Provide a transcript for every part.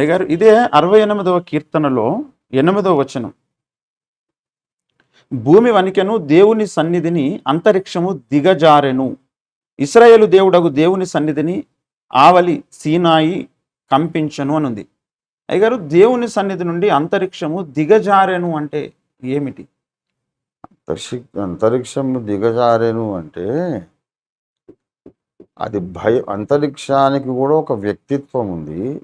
అయ్యగారు ఇదే అరవై ఎనిమిదవ కీర్తనలో ఎనిమిదవ వచనం. భూమి వనికెను దేవుని సన్నిధిని అంతరిక్షము దిగజారెను. ఇస్రాయేలు దేవుడగు దేవుని సన్నిధిని ఆవలి సీనాయి కంపించను అనుంది. అయ్యగారు దేవుని సన్నిధి నుండి అంతరిక్షము దిగజారెను అంటే ఏమిటి? అంతరిక్ష అంతరిక్షం దిగజారేను అంటే అది భయ అంతరిక్షానికి కూడా ఒక వ్యక్తిత్వం ఉంది.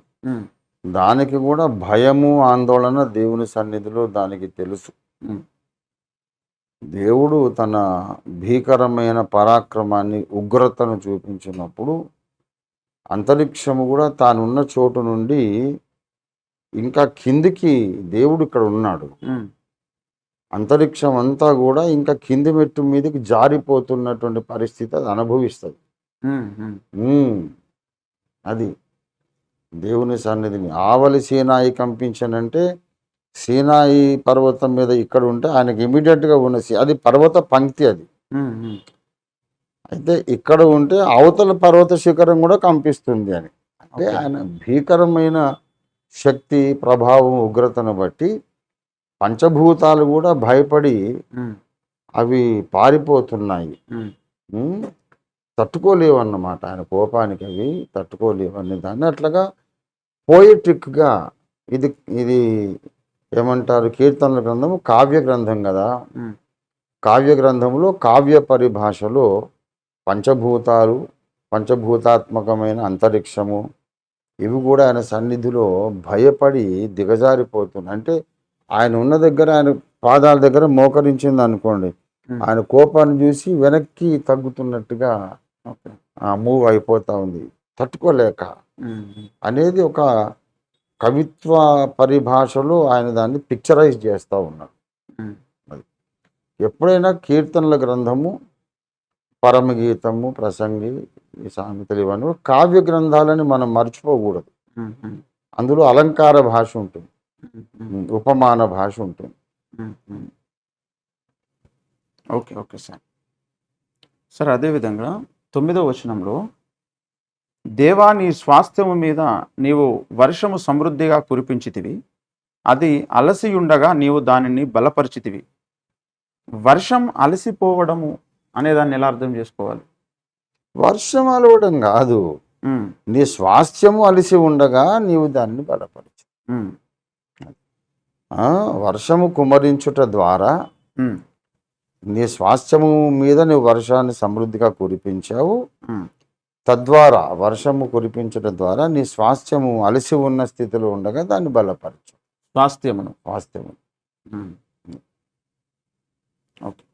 దానికి కూడా భయము ఆందోళన దేవుని సన్నిధిలో దానికి తెలుసు. దేవుడు తన భీకరమైన పరాక్రమాన్ని ఉగ్రతను చూపించినప్పుడు అంతరిక్షము కూడా తానున్న చోటు నుండి ఇంకా కిందికి దేవుడు ఇక్కడ ఉన్నాడు. అంతరిక్షం అంతా కూడా ఇంకా కింది మెట్టు మీదకి జారిపోతున్నటువంటి పరిస్థితి అది అనుభవిస్తుంది. అది. దేవుని సన్నిధిని ఆవలి సీనాయి కంపించనంటే సీనాయి పర్వతం మీద ఇక్కడ ఉంటే ఆయనకి ఇమీడియట్గా ఉన్న అది పర్వత పంక్తి అది. అయితే ఇక్కడ ఉంటే అవతల పర్వత శిఖరం కూడా కంపిస్తుంది అని. అంటే. ఆయన భీకరమైన శక్తి ప్రభావం ఉగ్రతను బట్టి పంచభూతాలు కూడా భయపడి అవి పారిపోతున్నాయి. తట్టుకోలేవు అన్నమాట ఆయన కోపానికి అవి తట్టుకోలేవు అనే దాన్ని అట్లాగా పోయిట్రిక్గా ఇది ఇది ఏమంటారు? కీర్తనల గ్రంథము కావ్య గ్రంథం కదా. కావ్య గ్రంథంలో కావ్య పరిభాషలో పంచభూతాలు పంచభూతాత్మకమైన అంతరిక్షము ఇవి కూడా ఆయన సన్నిధిలో భయపడి దిగజారిపోతున్నాయి అంటే ఆయన ఉన్న దగ్గర ఆయన పాదాల దగ్గర మోకరించింది అనుకోండి. ఆయన కోపాన్ని చూసి వెనక్కి తగ్గుతున్నట్టుగా. మూవ్ అయిపోతా ఉంది. తట్టుకోలేక అనేది ఒక కవిత్వ పరిభాషలో ఆయన దాన్ని పిక్చరైజ్ చేస్తూ ఉన్నాడు. ఎప్పుడైనా కీర్తనల గ్రంథము పరమగీతము ప్రసంగి ఈ సామెతలు ఇవన్నీ కావ్య గ్రంథాలని మనం మర్చిపోకూడదు. అందులో అలంకార భాష ఉంటుంది. ఉపమాన భాష ఉంటుంది. Okay okay sir. సార్ అదేవిధంగా తొమ్మిదవ వచనంలో దేవా నీ స్వాస్థ్యము మీద నీవు వర్షము సమృద్ధిగా కురిపించితివి. అది అలసి ఉండగా నీవు దానిని బలపరిచితివి. వర్షం అలసిపోవడము అనేదాన్ని ఎలా అర్థం చేసుకోవాలి? వర్షం అలవడం కాదు. నీ స్వాస్థ్యము అలిసి ఉండగా నీవు దాన్ని బలపరచు. వర్షము కుమరించుట ద్వారా. నీ స్వాస్థ్యము మీద నువ్వు వర్షాన్ని సమృద్ధిగా కురిపించావు. తద్వారా వర్షము కురిపించడం ద్వారా నీ స్వాస్థ్యము అలసి ఉన్న స్థితిలో ఉండగా దాన్ని బలపరచు. స్వాస్థ్యమును. స్వాస్థ్యమును. ఓకే.